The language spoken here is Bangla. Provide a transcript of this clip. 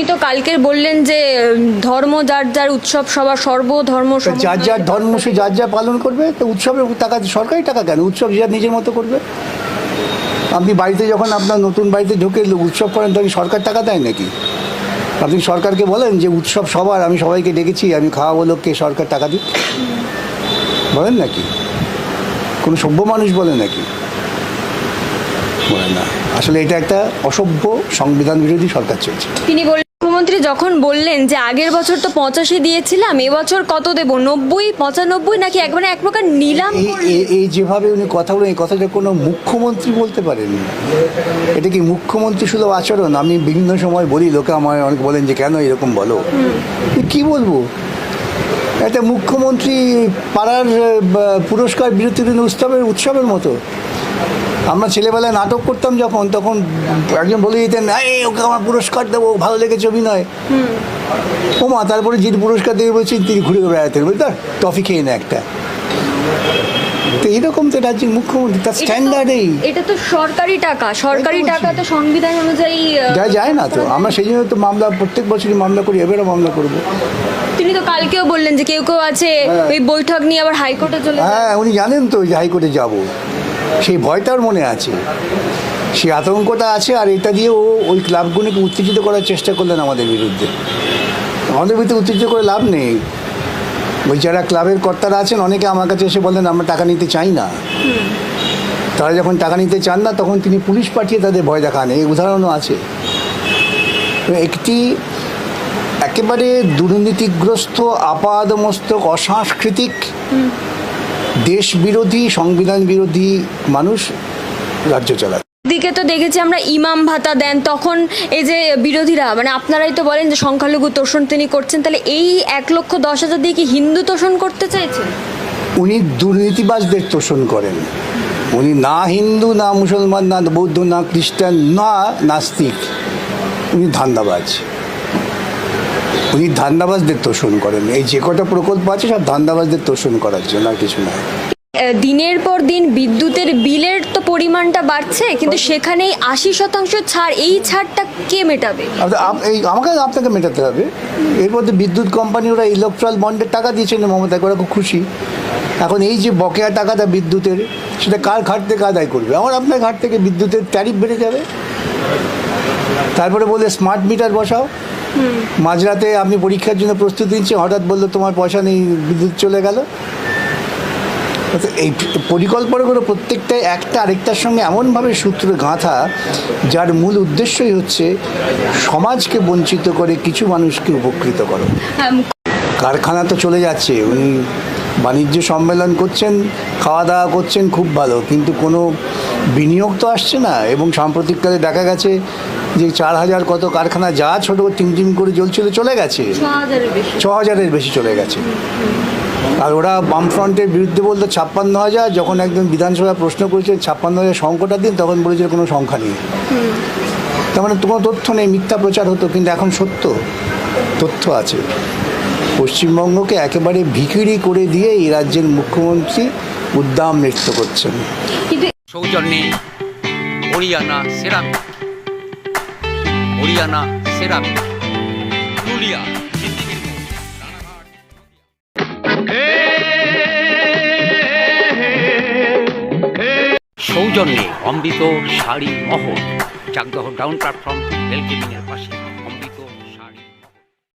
উনি তো কালকের বললেন যে ধর্ম যার যার উৎসব সবার সর্বধর্ম যার যার ধর্ম সে যার যা পালন করবে তো উৎসবের টাকা সরকারি টাকা কেন? উৎসব যে যার নিজের মতো করবে। আপনি বাড়িতে যখন আপনার নতুন বাড়িতে ঢুকে উৎসব করেন তখন সরকার টাকা দেয় নাকি? আপনি সরকারকে বলেন যে উৎসব সবার আমি সবাইকে ডেকেছি আমি খাওয়াবো লোককে সরকার টাকা দিক। বলেন নাকি? কোনো সভ্য মানুষ বলে নাকি? বলে না। আসলে এটা একটা অসভ্য সংবিধান বিরোধী সরকার চলছে। তিনি মুখ্যমন্ত্রী যখন বললেন যে আগের বছর তো পঁচাশি দিয়েছিলাম এবছর কত দেব? নব্বই? পঁচানব্বই? নাকি একবারে এক প্রকার নিলাম এই যেভাবে উনি কথা বলেন এই কথাটা কোনো মুখ্যমন্ত্রী বলতে পারেন এটা কি মুখ্যমন্ত্রী শুধু আচরণ? আমি বিভিন্ন সময় বলি লোকে আমার অনেক বলেন যে কেন এরকম বলো? কি বলব? একটা মুখ্যমন্ত্রী পাড়ার পুরস্কার বিরতি উৎসবের উৎসবের মতো। আমরা ছেলেবেলায় নাটক করতাম যখন তখন একজন বলে দিতেন এই ওকে আমার পুরস্কার দেবো ভালো লেগেছে অভিনয়। ও মা তারপরে যিনি পুরস্কার দেবে বলছেন তিনি ঘুরে বেড়াতেন বুঝলি টফি খেয়ে না একটা। তো এরকম তো রাজ্যের মুখ্যমন্ত্রী তার স্ট্যান্ডার্ড এই। এটা তো সরকারি টাকা সরকারি বলছি। টাকা তো সংবিধান অনুযায়ী যা যায় না তো। আমরা সেই জন্য তো মামলা প্রত্যেক বছরই মামলা করি এবারও মামলা করব। তিনি তো কালকেও বললেন যে কেউ কেউ আছে হ্যাঁ। ওই বৈঠক নিয়ে আবার হাইকোর্টে চলে হ্যাঁ উনি জানেন তো যে হাইকোর্টে যাব। সেই ভয়টার মনে আছে। সেই আতঙ্কটা আছে আর এটা দিয়ে ও ওই ক্লাবগুলিকে উত্তেজিত করার চেষ্টা করলেন আমাদের বিরুদ্ধে। আমাদের বিরুদ্ধে উত্তেজিত করে লাভ নেই। ওই যারা ক্লাবের কর্তারা আছেন অনেকে আমার কাছে এসে বলেন আমরা টাকা নিতে চাই না। তারা যখন টাকা নিতে চান না তখন তিনি পুলিশ পাঠিয়ে তাদের ভয় দেখান। এই উদাহরণও আছে। একটি একেবারে দুর্নীতিগ্রস্ত আপাদমস্তক অসাংস্কৃতিক দেশ বিরোধী সংবিধান বিরোধী মানুষ রাজ্য চালায়। দিকে তো দেখেছি আমরা ইমাম ভাতা দেন তখন এই যে বিরোধীরা মানে আপনারাই তো বলেন যে সংখ্যালঘু তোষণ তিনি করছেন তাহলে এই এক লক্ষ দশ হাজার দিয়ে কি হিন্দু তোষণ করতে চাইছেন? উনি দুর্নীতিবাজদের তোষণ করেন। উনি না হিন্দু না মুসলমান না বৌদ্ধ না খ্রিস্টান না নাস্তিক। উনি ধান্দাবাজ। উনি ধান্দাবাজদের তোষণ করেন। এই যে কটা প্রকল্প আছে সব ধান্দাবাজদের তোষণ করার জন্য আর কিছু নয়। দিনের পর দিন বিদ্যুতের বিলের তো পরিমাণটা বাড়ছে কিন্তু সেখানেই আশি শতাংশ ছাড় এই ছাড়টা কে মেটাবে? আপ- এই আমাকে আপনাকে মেটাতে হবে। এর মধ্যে বিদ্যুৎ কোম্পানি ওরা ইলেকট্রাল বন্ডের টাকা দিয়েছেন মমতা ওরা খুব খুশি। এখন এই যে বকেয়া টাকাটা বিদ্যুতের সেটা কার ঘাট থেকে আদায় করবে? আমার আপনার ঘাট থেকে বিদ্যুতের ট্যারিফ বেড়ে যাবে। তারপরে বলে স্মার্ট মিটার বসাও। মাঝরাতে আপনি পরীক্ষার জন্য প্রস্তুতি নিচ্ছেন হঠাৎ বলল তোমার পয়সা নেই বিদ্যুৎ চলে গেল। তো এই পরিকল্পনাগুলো প্রত্যেকটাই একটা আরেকটার সঙ্গে এমনভাবে সূত্র গাঁথা যার মূল উদ্দেশ্যই হচ্ছে সমাজকে বঞ্চিত করে কিছু মানুষকে উপকৃত করো। হ্যাঁ, কারখানা তো চলে যাচ্ছে উনি বাণিজ্য সম্মেলন করছেন খাওয়া দাওয়া করছেন খুব ভালো কিন্তু কোনো বিনিয়োগ তো আসছে না এবং সাম্প্রতিককালে দেখা গেছে যে চার হাজার কত কারখানা যা ছোটো টিম টিম করে জ্বলছিল চলে গেছে। ছ হাজারের বেশি চলে গেছে। আর ওরা বামফ্রন্টের বিরুদ্ধে বলতো ছাপ্পান্ন হাজার যখন একজন বিধানসভায় প্রশ্ন করেছে ছাপ্পান্ন হাজার সংখ্যাটা দিন তখন বলেছিল কোনো সংখ্যা নেই। তার মানে কোনো তথ্য নেই মিথ্যা প্রচার হতো কিন্তু এখন সত্য তথ্য আছে। পশ্চিমবঙ্গকে একেবারে ভিখিরি করে দিয়ে এই রাজ্যের মুখ্যমন্ত্রী উদ্দাম নৃত্য করছেন। সৌজন্যে হরিয়ানা সেরামিক। হরিয়ানা সেরামিক পুরুলিয়া সৌজন্যে অমৃত শাড়ি মহল চাকদহ ডাউন প্ল্যাটফর্ম রেল পাশে।